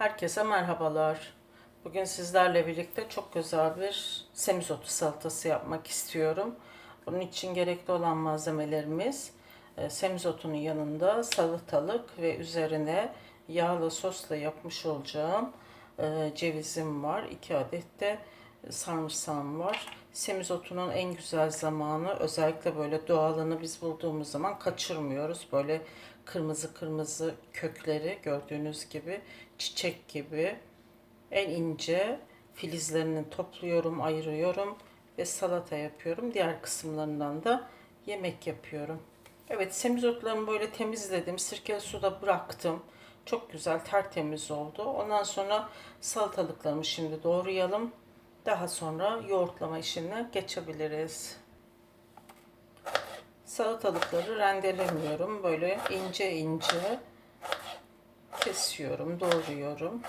Herkese merhabalar. Bugün sizlerle birlikte çok güzel bir semizotu salatası yapmak istiyorum. Bunun için gerekli olan malzemelerimiz e, semizotunun yanında salatalık ve üzerine yağlı sosla yapmış olacağım e, cevizim var. 2 adet de sarımsağım var. Semizotunun en güzel zamanı özellikle böyle doğalını biz bulduğumuz zaman kaçırmıyoruz. Böyle kırmızı kırmızı kökleri gördüğünüz gibi çiçek gibi en ince filizlerini topluyorum, ayırıyorum ve salata yapıyorum. Diğer kısımlarından da yemek yapıyorum. Evet semizotlarımı böyle temizledim. Sirkeli suda bıraktım. Çok güzel tertemiz oldu. Ondan sonra salatalıklarımı şimdi doğrayalım. Daha sonra yoğurtlama işine geçebiliriz. Salatalıkları rendelemiyorum. Böyle ince ince kesiyorum, doğruyorum.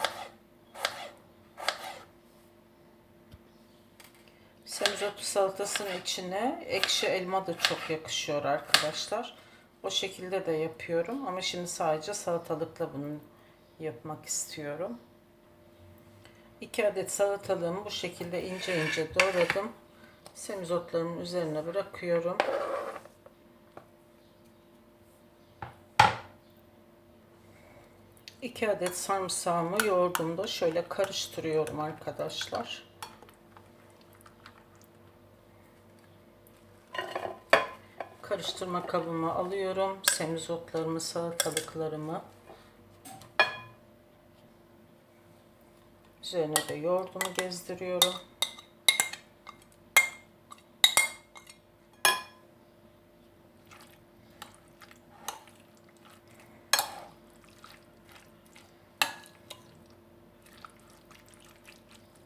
Semizotu salatasının içine ekşi elma da çok yakışıyor arkadaşlar. O şekilde de yapıyorum ama şimdi sadece salatalıkla bunu yapmak istiyorum. 2 adet salatalığımı bu şekilde ince ince doğradım. Semizotlarımın üzerine bırakıyorum. İki adet sarımsağımı yoğurdumda şöyle karıştırıyorum arkadaşlar. Karıştırma kabıma alıyorum. Semizotlarımı, salatalıklarımı. Üzerine de yoğurdumu gezdiriyorum.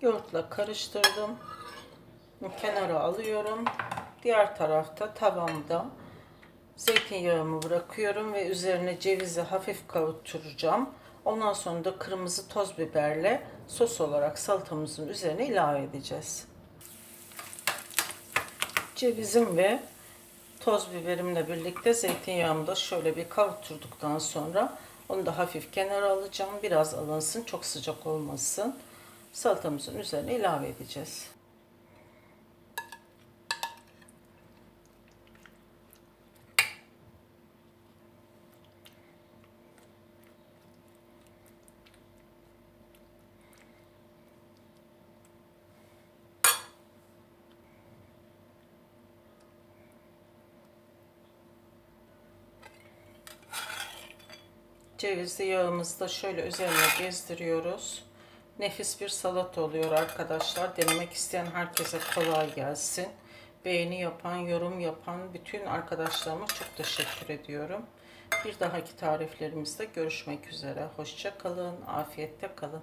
Yoğurtla karıştırdım. Kenara alıyorum. Diğer tarafta tavamda zeytinyağımı bırakıyorum ve üzerine cevizi hafif kavurturacağım. Ondan sonra da kırmızı toz biberle sos olarak salatamızın üzerine ilave edeceğiz. Cevizim ve toz biberimle birlikte zeytinyağımı da şöyle bir kavurturduktan sonra onu da hafif kenara alacağım. Biraz alınsın, çok sıcak olmasın. Salatamızın üzerine ilave edeceğiz. Cevizli yağımızı da şöyle üzerine gezdiriyoruz. Nefis bir salat oluyor arkadaşlar. Denemek isteyen herkese kolay gelsin. Beğeni yapan, yorum yapan bütün arkadaşlarıma çok teşekkür ediyorum. Bir dahaki tariflerimizde görüşmek üzere. Hoşça kalın, afiyette kalın.